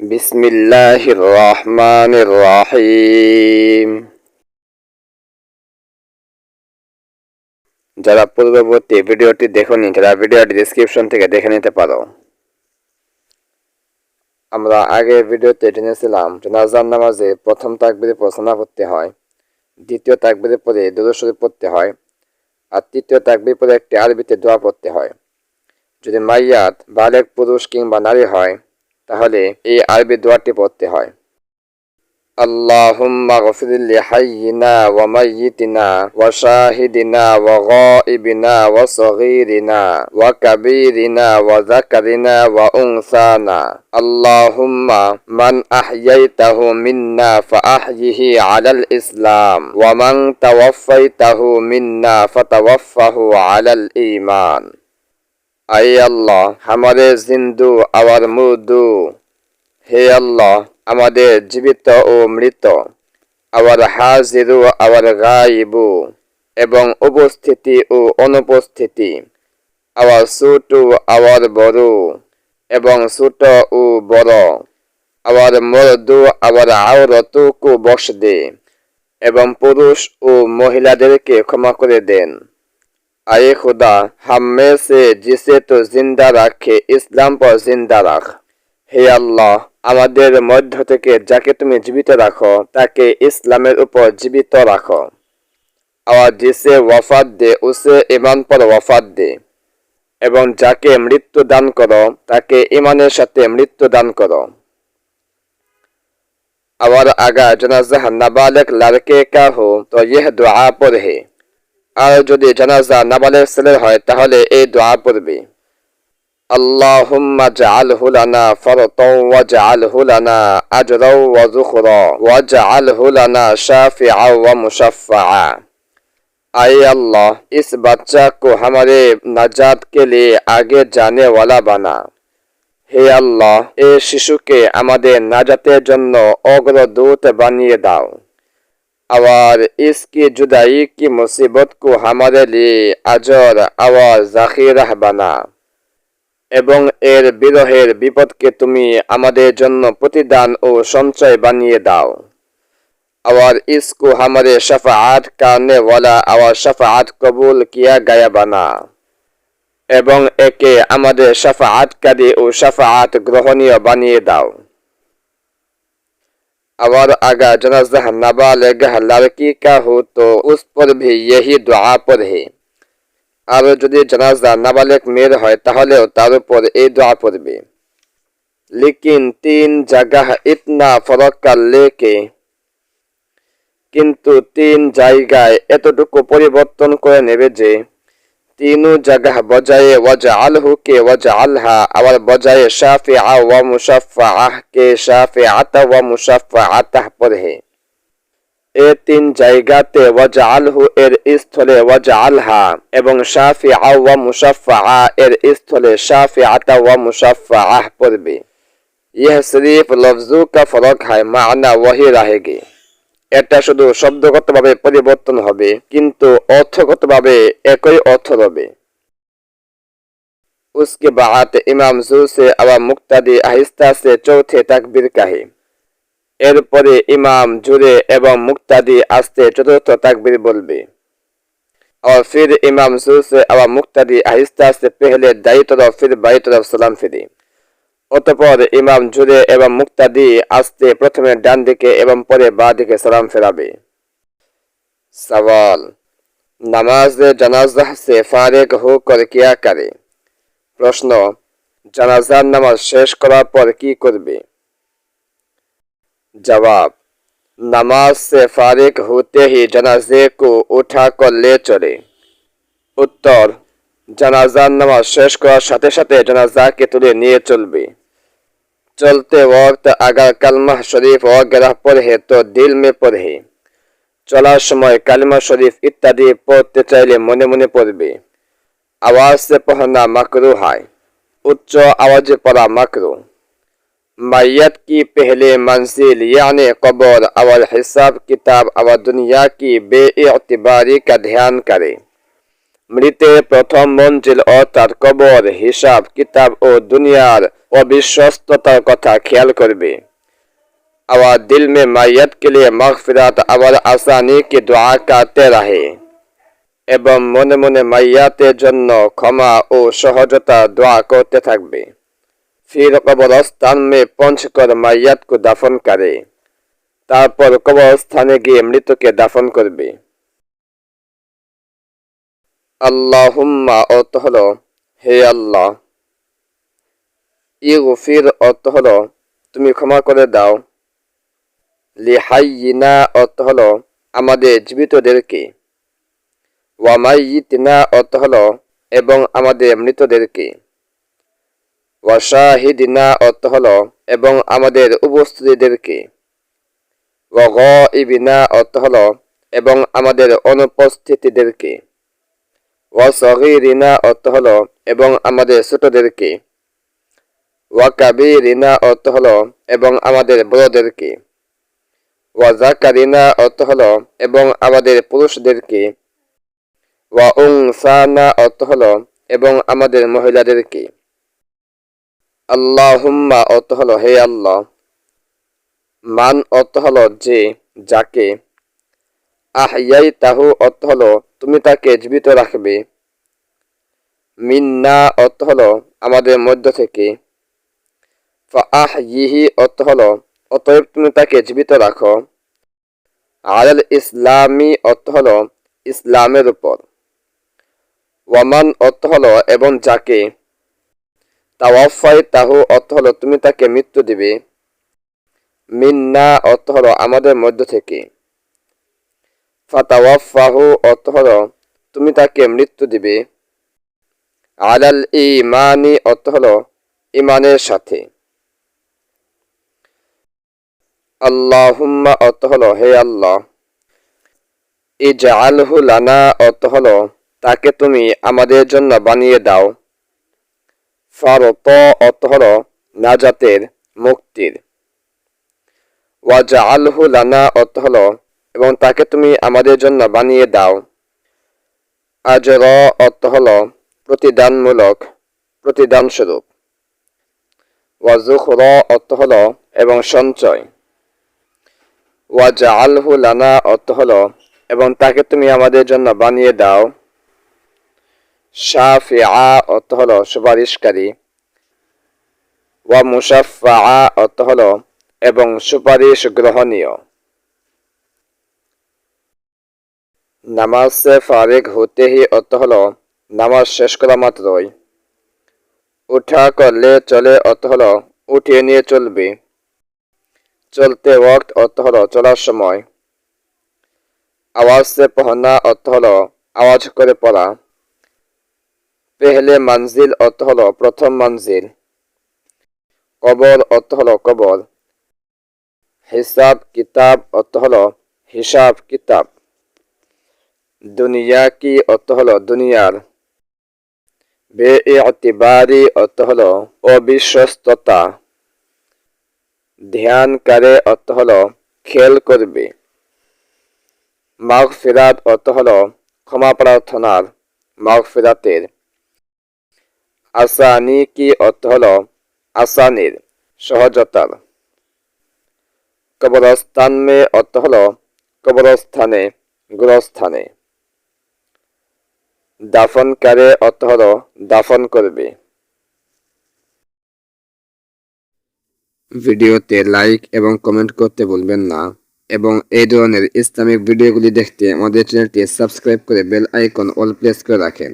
বিসমিল্লাহির রহমানির রহিম যারা পূর্ববর্তী ভিডিওটি দেখুন, তারা ভিডিওটি ডিসক্রিপশন থেকে দেখে নিতে পারো। আমরা আগের ভিডিওতে জেনেছিলাম জানাজার নামাজে প্রথম তাকবিরে প্রচনা করতে হয়, দ্বিতীয় তাকবিরে পরে দুরস্বরী পড়তে হয়, আর তৃতীয় তাকবির পরে একটি আরবিতে দোয়া পড়তে হয়। যদি মাইয়াত বালেক, পুরুষ কিংবা নারী হয় তাহলে এই আরবি দোয়াটি পড়তে হয় اللهم اغفر لحينا وميتنا وشاهدنا وغائبنا وصغيرنا وكبيرنا وذكرنا وأنثانا اللهم من أحييته منا فأحيه على الإسلام ومن توفيته منا فتوفه على الإيمان আই আল্লাহ, আমাদের জিন্দু, আবার মুদু। হে আল্লাহ, আমাদের জীবিত ও মৃত। আবার হাজিরু, আবার গাইবু। এবং উপস্থিতি ও অনুপস্থিতি। আবার ছোট, আবার বড়। এবং ছোট ও বড়। আবার মরদু, আবার আওরতুকু বস দে এবং পুরুষ ও মহিলাদেরকে ক্ষমা করে দেন। आए खुदा हम में से जिसे तो जिंदा রাখে ইসলাম পর জিন্দা রাখ হে আল্লাহ আমাদের মধ্য থেকে যাকে তুমি জীবিত রাখো তাকে ইসলামের উপর জীবিত রাখো আর जिसे ওয়াফাত দে উসে ইমান পর ওয়াফাত দে এবং যাকে মৃত্যু দান করো তাকে ইমানের সাথে মৃত্যু দান করো और अगर जनाजा नाबालग लड़के का हो तो यह दुआ पर है আর যদি জানাজা নাবালের ছেলের হয় তাহলে এই দোয়া পড়বি اللهم اجعله لنا فرطا واجعله لنا أجرا وذخرا واجعله لنا شافعا ومشفعا اے اللہ اس بچہ کو ہمارے نجات کے لیے آگے جانے والا بنا হে আল্লাহ এ শিশুকে আমাদের নাজাতের জন্য অগ্রদূত বানিয়ে দাও और इसकी जुदाई की मुसीबत को हमारे लिए अजर और জাখিরাহ বানা এবং এর বিরহের বিপদকে তুমি আমাদের জন্য প্রতিদান ও সঞ্চয় বানিয়ে দাও और इसको हमारे शफात करने वाला और शफात कबूल किया गया बना এবং একে আমাদের শফাআতকারী ও শফাআত গ্রহণীয় বানিয়ে দাও और अगर जनाजा नाबालिग लड़की का हो तो उस पर भी यही दुआ पर है আর যদি জানাজা নাবালেক মেয়ের হয় তাহলেও তার উপর এই দোয়া পড়বে লেকিন তিন জায়গা ইতনা ফরক লেকে কিন্তু তিন জায়গায় এতটুকু পরিবর্তন করে নেবে যে تینوں جگہ بجائے وجعلہ کے وجعلہا اور بجائے شافعہ و مشفعہ کے شافعت و مشفعتہ پر ہے۔ এ তিন জায়গাতে ওয়াজআলহু এর স্থলে ওয়াজআলহা এবং শাফিআ ওয়া মুশাফফা شاف آتا و ওয়া آہ পড়বে یہ صرف لفظوں کا فرق ہے، معنی وہی رہے گی۔ এটা শুধু শব্দগতভাবে পরিবর্তন হবে কিন্তু অর্থগতভাবে একই অর্থ হবে उसके बाद इमाम जू से अवा मुक्तादी आहिस्ता से चौथे तकबीर कहे এরপরে ইমাম জুড়ে এবং মুক্তাদি আসতে চতুর্থ তাকবির বলবে और फिर इमाम जू से अवा मुक्तादी आहिस्ता से पहले दाई तरफ फिर बाई तरफ सलाम फिरी অতপর ইমাম জুড়ে এবং মুক্তাদি আসতে প্রথমে ডান দিকে এবং পরে বা দিকে সালাম ফেরাবে। সওয়াল, নামাজ জানাজাহ সে ফারেক হোকর কিয়া করে প্রশ্ন, জানাজার নামাজ শেষ করার পর কি করবে? জবাব, নামাজ সে ফারেক হতে হি জানাজে কো উঠা কর লে চলে। উত্তর, জানাজার নামাজ শেষ করার সাথে সাথে জানাজাকে তুলে নিয়ে চলবে। चलते वक्त अगर कलमा शरीफ वगैरह पढ़े तो दिल में पढ़े চলার সময় কালিমা শরীফ ইত্যাদি পড়তে চাইলে মনে মনে পড়বে আওয়াজ से पढ़ना मकरू है उच्च आवाज पढ़ा मकरू मैयत की पहले मंजिल यानी कब्र और हिसाब किताब और दुनिया की बेइतबारी का ध्यान करे মৃতের প্রথম মঞ্জিল অর্থাৎ কবর হিসাব কিতাব ও দুনিয়ার অবিশ্বস্ততার কথা খেয়াল করবে और दिल में मैयत के लिए मगफिरत और आसानी की दुआ करते रहे এবং মনে মনে মাইয়াতের জন্য ক্ষমা ও সহজতা দোয়া করতে থাকবে ফির কবরস্থান মে পঞ্চকর মাইয়াত কো দাফন করে তারপর কবরস্থানে গিয়ে মৃতকে দাফন করবে আল্লাহুম্মা অর্থ হলো হে আল্লাহ ইগফির অর্থ হল তুমি ক্ষমা করে দাও। লিহাইয়িনা অর্থ হল আমাদের জীবিতদেরকে। ওয়ামাইয়িতিনা অর্থ হল এবং আমাদের মৃতদেরকে। ওয়াশাহিদিনা অর্থ হল এবং আমাদের উপস্থিতিদেরকে। ওয়াগইবিনা অর্থ হল এবং আমাদের অনুপস্থিতিদেরকে। ওয়াসগীরিনা অর্থ হল এবং আমাদের ছোটদেরকে। ওয়াকাবিরিনা অর্থ হলো, এবং আমাদের বড়দেরকে। ওয়াজাকারিনা অর্থ হলো, এবং আমাদের পুরুষদেরকে। ওয়া উংসানা অর্থ হলো, এবং আমাদের মহিলাদেরকে। আল্লাহ হুম্মা অর্থ হলো, হে আল্লাহ। মান অর্থ হলো যে, যাকে। আহয়াই তাহু অর্থ হলো, তুমি তাকে জীবিত রাখবে। মিন্না অর্থ হলো, আমাদের মধ্য থেকে। আহ ইহি অর্থ হল অতএব তুমি তাকে জীবিত রাখো। আল ইসলামী অর্থ হল ইসলামের উপর। ওয়ামান অর্থ হল এবং যাকে। তাওয়াফাই তাহু অর্থ হল তুমি তাকে মৃত্যু দিবে। মিন্না অর্থ হল আমাদের মধ্য থেকে। ফাতাওয়াফাহু অর্থ হল তুমি তাকে মৃত্যু দিবে। আলাল ইমানি অর্থ হল ইমানের সাথে। আল্লাহুম্মা অর্থ হলো, হে আল্লাহ, ইজআলহু লানা অর্থ হলো, তাকে তুমি আমাদের জন্য বানিয়ে দাও। ফারত অর্থ হলো, নাজাতের মুক্তির। ওয়াজআলহু লানা অর্থ হলো, এবং তাকে তুমি আমাদের জন্য বানিয়ে দাও। আজর অর্থ হলো, প্রতিদানমূলক প্রতিদান স্বরূপ ওয়াজুখর অর্থ হলো, এবং সঞ্চয়। ওয়াজা আলহু লানা অর্থ হলো, এবং তাকে তুমি আমাদের জন্য বানিয়ে দাও। শাফি আ অর্থ হলো সুপারিশকারী। ওয়া মুসাফা অর্থ হলো, এবং সুপারিশ গ্রহণীয়। নামাজ সে ফারেক হতে হি অর্থ হলো, নামাজ শেষ করা মাত্রই। উঠা করলে চলে অর্থ হল, উঠিয়ে নিয়ে চলবে। চলতে ওয়াক্ত অর্থ হলো চলার সময়। আওয়াজ সে পহনা অর্থ হলো আওয়াজ করে পড়া। পেহলে মঞ্জিল অর্থ হলো প্রথম মঞ্জিল কবর অর্থ হলো কবর। হিসাব কিতাব অর্থ হলো হিসাব কিতাব। দুনিয়া কি অর্থ হলো দুনিয়ার? বে ইতিবারি অর্থ হলো অবিশ্বস্ততা। ধ্যান করে অর্থ হলো খেল করবে মাঘ ফেরাত অর্থ হলো ক্ষমা প্রার্থনার মাঘ ফেরাতের আসানি কি অর্থ হলো আসানির সহজতার কবরস্থান মে অর্থ হলো কবরস্থানে গুরস্থানে দাফন কারে অর্থ হলো দাফন করবে ভিডিওতে লাইক এবং কমেন্ট করতে ভুলবেন না এবং এই ধরনের ইসলামিক ভিডিওগুলি দেখতে আমাদের চ্যানেলটি সাবস্ক্রাইব করে বেল আইকন অল প্রেস করে রাখেন।